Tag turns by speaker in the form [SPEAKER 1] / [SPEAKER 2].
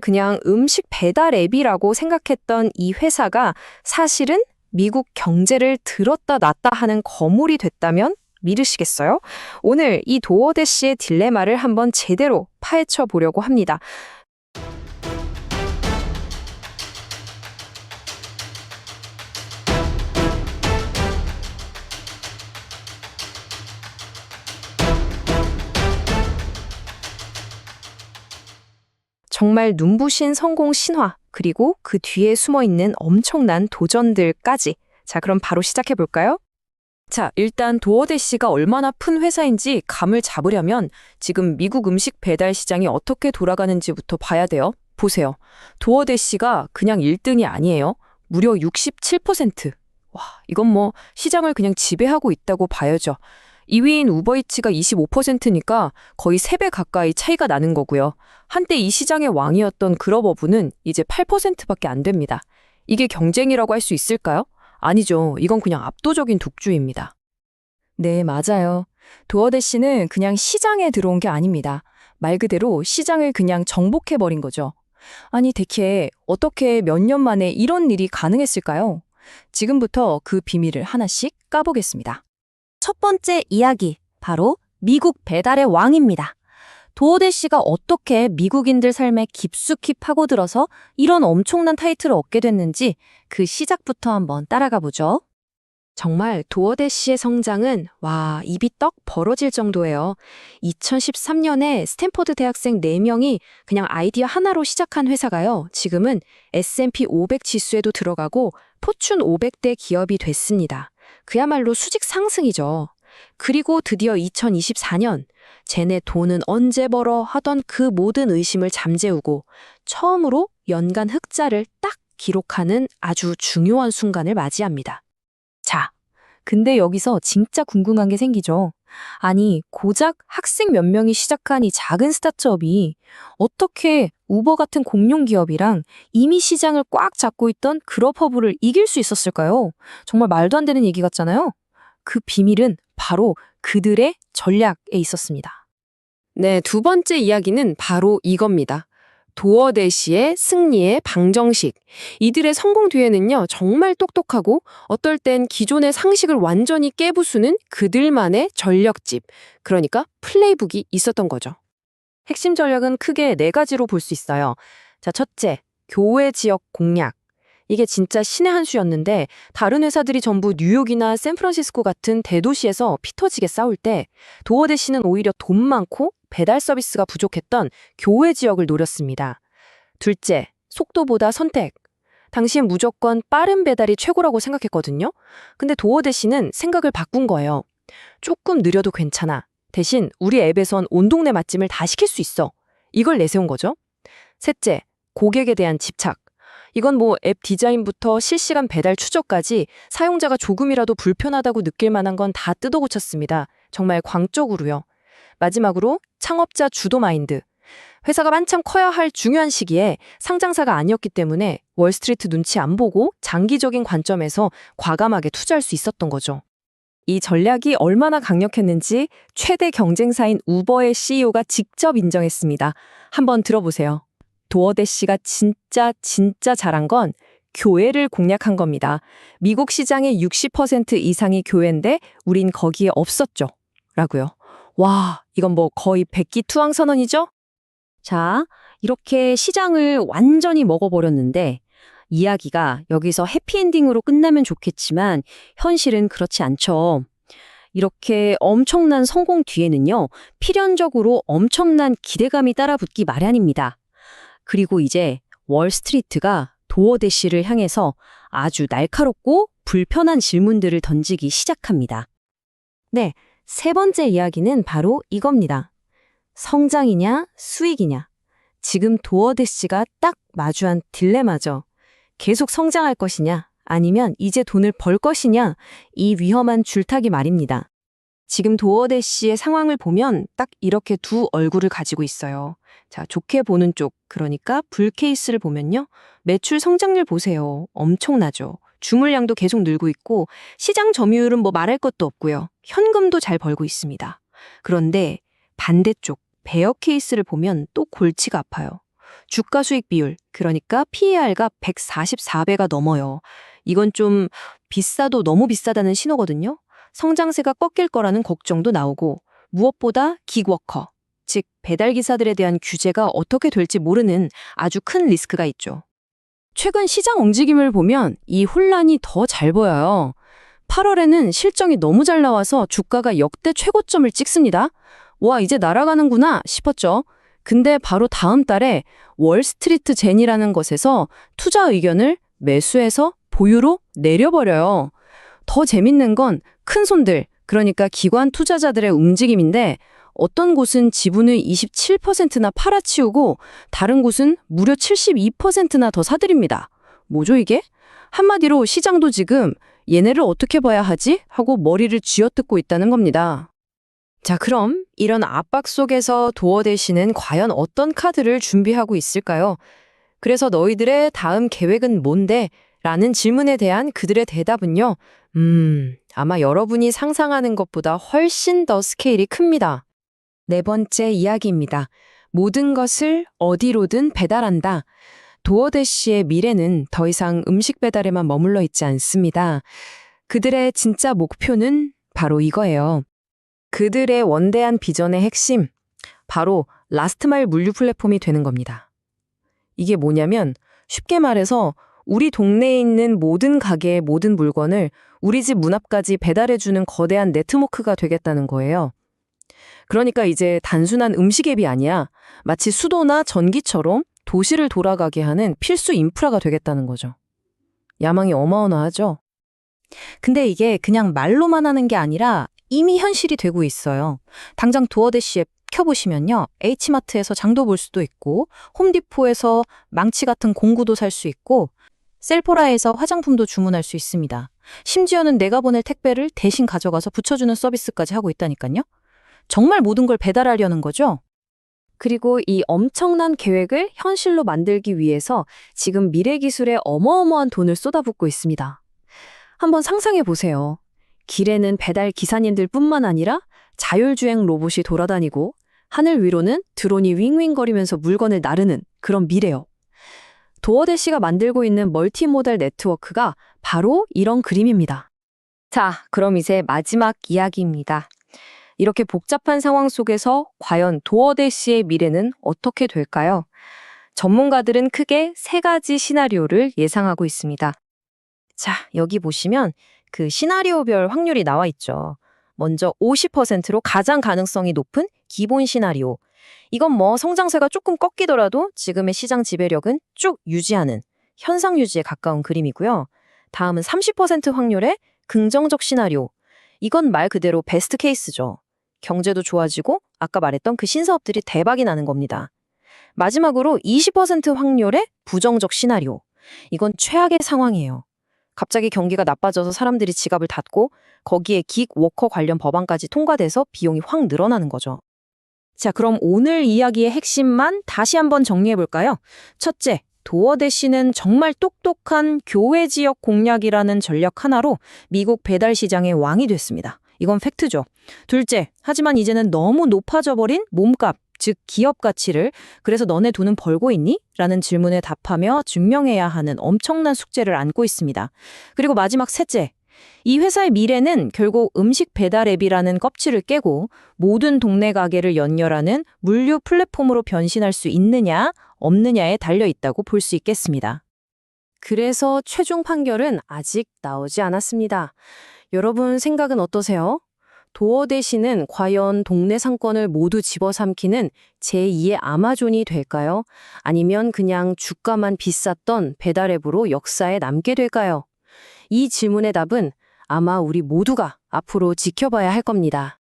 [SPEAKER 1] 그냥 음식 배달 앱이라고 생각했던 이 회사가 사실은 미국 경제를 들었다 놨다 하는 거물이 됐다면 믿으시겠어요? 오늘 이 도어대시의 딜레마를 한번 제대로 파헤쳐 보려고 합니다. 정말 눈부신 성공 신화, 그리고 그 뒤에 숨어 있는 엄청난 도전들까지. 자, 그럼 바로 시작해 볼까요? 자, 일단 도어대시가 얼마나 큰 회사인지 감을 잡으려면 지금 미국 음식 배달 시장이 어떻게 돌아가는지부터 봐야 돼요. 보세요. 도어대시가 그냥 1등이 아니에요. 무려 67%. 와, 이건 뭐 시장을 그냥 지배하고 있다고 봐야죠. 2위인 우버이츠가 25%니까 거의 3배 가까이 차이가 나는 거고요. 한때 이 시장의 왕이었던 그러버브는 이제 8%밖에 안 됩니다. 이게 경쟁이라고 할 수 있을까요? 아니죠. 이건 그냥 압도적인 독주입니다. 네, 맞아요. 도어대시는 그냥 시장에 들어온 게 아닙니다. 말 그대로 시장을 그냥 정복해버린 거죠. 아니, 대체 어떻게 몇 년 만에 이런 일이 가능했을까요? 지금부터 그 비밀을 하나씩 까보겠습니다.
[SPEAKER 2] 첫 번째 이야기, 바로 미국 배달의 왕입니다. 도어대 씨가 어떻게 미국인들 삶에 깊숙이 파고들어서 이런 엄청난 타이틀을 얻게 됐는지 그 시작부터 한번 따라가 보죠.
[SPEAKER 1] 정말 도어대시의 성장은 와 입이 떡 벌어질 정도예요. 2013년에 스탠퍼드 대학생 4명이 그냥 아이디어 하나로 시작한 회사가요. 지금은 S&P 500 지수에도 들어가고 포춘 500대 기업이 됐습니다. 그야말로 수직 상승이죠. 그리고 드디어 2024년 쟤네 돈은 언제 벌어 하던 그 모든 의심을 잠재우고 처음으로 연간 흑자를 딱 기록하는 아주 중요한 순간을 맞이합니다.
[SPEAKER 2] 자, 근데 여기서 진짜 궁금한 게 생기죠. 아니, 고작 학생 몇 명이 시작한 이 작은 스타트업이 어떻게 우버 같은 공룡 기업이랑 이미 시장을 꽉 잡고 있던 그룹허브를 이길 수 있었을까요? 정말 말도 안 되는 얘기 같잖아요. 그 비밀은 바로 그들의 전략에 있었습니다.
[SPEAKER 1] 네, 두 번째 이야기는 바로 이겁니다. 도어대시의 승리의 방정식. 이들의 성공 뒤에는요, 정말 똑똑하고 어떨 땐 기존의 상식을 완전히 깨부수는 그들만의 전력집, 그러니까 플레이북이 있었던 거죠. 핵심 전략은 크게 네 가지로 볼 수 있어요. 자, 첫째, 교외 지역 공략. 이게 진짜 신의 한 수였는데 다른 회사들이 전부 뉴욕이나 샌프란시스코 같은 대도시에서 피 터지게 싸울 때 도어대시는 오히려 돈 많고 배달 서비스가 부족했던 교외 지역을 노렸습니다. 둘째, 속도보다 선택. 당시엔 무조건 빠른 배달이 최고라고 생각했거든요. 근데 도어대시는 생각을 바꾼 거예요. 조금 느려도 괜찮아. 대신 우리 앱에선 온 동네 맛집을 다 시킬 수 있어. 이걸 내세운 거죠. 셋째, 고객에 대한 집착. 이건 뭐 앱 디자인부터 실시간 배달 추적까지 사용자가 조금이라도 불편하다고 느낄 만한 건 다 뜯어 고쳤습니다. 정말 광적으로요. 마지막으로 창업자 주도 마인드. 회사가 한참 커야 할 중요한 시기에 상장사가 아니었기 때문에 월스트리트 눈치 안 보고 장기적인 관점에서 과감하게 투자할 수 있었던 거죠. 이 전략이 얼마나 강력했는지 최대 경쟁사인 우버의 CEO가 직접 인정했습니다. 한번 들어보세요. 도어대시가 진짜 진짜 잘한 건 교회를 공략한 겁니다. 미국 시장의 60% 이상이 교회인데 우린 거기에 없었죠. 라고요. 와, 이건 뭐 거의 백기 투항 선언이죠?
[SPEAKER 2] 자, 이렇게 시장을 완전히 먹어버렸는데 이야기가 여기서 해피엔딩으로 끝나면 좋겠지만 현실은 그렇지 않죠. 이렇게 엄청난 성공 뒤에는요, 필연적으로 엄청난 기대감이 따라붙기 마련입니다. 그리고 이제 월스트리트가 도어 대시를 향해서 아주 날카롭고 불편한 질문들을 던지기 시작합니다. 네, 세 번째 이야기는 바로 이겁니다. 성장이냐, 수익이냐. 지금 도어대시가 딱 마주한 딜레마죠. 계속 성장할 것이냐, 아니면 이제 돈을 벌 것이냐, 이 위험한 줄타기 말입니다. 지금 도어대시의 상황을 보면 딱 이렇게 두 얼굴을 가지고 있어요. 자, 좋게 보는 쪽, 그러니까 불 케이스를 보면요. 매출 성장률 보세요. 엄청나죠. 주물량도 계속 늘고 있고 시장 점유율은 뭐 말할 것도 없고요. 현금도 잘 벌고 있습니다. 그런데 반대쪽 베어 케이스를 보면 또 골치가 아파요. 주가 수익 비율, 그러니까 PER가 144배가 넘어요. 이건 좀 비싸도 너무 비싸다는 신호거든요. 성장세가 꺾일 거라는 걱정도 나오고 무엇보다 기워커, 즉 배달 기사들에 대한 규제가 어떻게 될지 모르는 아주 큰 리스크가 있죠. 최근 시장 움직임을 보면 이 혼란이 더 잘 보여요. 8월에는 실적이 너무 잘 나와서 주가가 역대 최고점을 찍습니다. 와, 이제 날아가는구나 싶었죠. 근데 바로 다음 달에 월스트리트 젠이라는 것에서 투자 의견을 매수해서 보유로 내려버려요. 더 재밌는 건 큰 손들, 그러니까 기관 투자자들의 움직임인데 어떤 곳은 지분을 27%나 팔아치우고 다른 곳은 무려 72%나 더 사들입니다. 뭐죠 이게? 한마디로 시장도 지금 얘네를 어떻게 봐야 하지? 하고 머리를 쥐어뜯고 있다는 겁니다. 자, 그럼 이런 압박 속에서 도어 대신은 과연 어떤 카드를 준비하고 있을까요? 그래서 너희들의 다음 계획은 뭔데? 라는 질문에 대한 그들의 대답은요. 음, 아마 여러분이 상상하는 것보다 훨씬 더 스케일이 큽니다. 네 번째 이야기입니다. 모든 것을 어디로든 배달한다. 도어대시의 미래는 더 이상 음식 배달에만 머물러 있지 않습니다. 그들의 진짜 목표는 바로 이거예요. 그들의 원대한 비전의 핵심, 바로 라스트마일 물류 플랫폼이 되는 겁니다. 이게 뭐냐면 쉽게 말해서 우리 동네에 있는 모든 가게의 모든 물건을 우리 집 문 앞까지 배달해주는 거대한 네트워크가 되겠다는 거예요. 그러니까 이제 단순한 음식 앱이 아니야. 마치 수도나 전기처럼 도시를 돌아가게 하는 필수 인프라가 되겠다는 거죠. 야망이 어마어마하죠? 근데 이게 그냥 말로만 하는 게 아니라 이미 현실이 되고 있어요. 당장 도어대시 앱 켜보시면요. H마트에서 장도 볼 수도 있고, 홈디포에서 망치 같은 공구도 살 수 있고, 셀포라에서 화장품도 주문할 수 있습니다. 심지어는 내가 보낼 택배를 대신 가져가서 붙여주는 서비스까지 하고 있다니까요. 정말 모든 걸 배달하려는 거죠? 그리고 이 엄청난 계획을 현실로 만들기 위해서 지금 미래 기술에 어마어마한 돈을 쏟아붓고 있습니다. 한번 상상해 보세요. 길에는 배달 기사님들 뿐만 아니라 자율주행 로봇이 돌아다니고 하늘 위로는 드론이 윙윙거리면서 물건을 나르는 그런 미래요. 도어대시가 만들고 있는 멀티모델 네트워크가 바로 이런 그림입니다. 자, 그럼 이제 마지막 이야기입니다. 이렇게 복잡한 상황 속에서 과연 도어대시의 미래는 어떻게 될까요? 전문가들은 크게 세 가지 시나리오를 예상하고 있습니다. 자, 여기 보시면 그 시나리오별 확률이 나와 있죠. 먼저 50%로 가장 가능성이 높은 기본 시나리오. 이건 뭐 성장세가 조금 꺾이더라도 지금의 시장 지배력은 쭉 유지하는 현상 유지에 가까운 그림이고요. 다음은 30% 확률의 긍정적 시나리오. 이건 말 그대로 베스트 케이스죠. 경제도 좋아지고 아까 말했던 그 신사업들이 대박이 나는 겁니다. 마지막으로 20% 확률의 부정적 시나리오. 이건 최악의 상황이에요. 갑자기 경기가 나빠져서 사람들이 지갑을 닫고 거기에 긱 워커 관련 법안까지 통과돼서 비용이 확 늘어나는 거죠. 자, 그럼 오늘 이야기의 핵심만 다시 한번 정리해 볼까요? 첫째, 도어대시는 정말 똑똑한 교외 지역 공략이라는 전략 하나로 미국 배달 시장의 왕이 됐습니다. 이건 팩트죠. 둘째, 하지만 이제는 너무 높아져 버린 몸값, 즉 기업 가치를 그래서 너네 돈은 벌고 있니? 라는 질문에 답하며 증명해야 하는 엄청난 숙제를 안고 있습니다. 그리고 마지막 셋째, 이 회사의 미래는 결국 음식 배달 앱이라는 껍질을 깨고 모든 동네 가게를 연결하는 물류 플랫폼으로 변신할 수 있느냐, 없느냐에 달려 있다고 볼 수 있겠습니다. 그래서 최종 판결은 아직 나오지 않았습니다. 여러분 생각은 어떠세요? 도어 대신은 과연 동네 상권을 모두 집어삼키는 제2의 아마존이 될까요? 아니면 그냥 주가만 비쌌던 배달앱으로 역사에 남게 될까요? 이 질문의 답은 아마 우리 모두가 앞으로 지켜봐야 할 겁니다.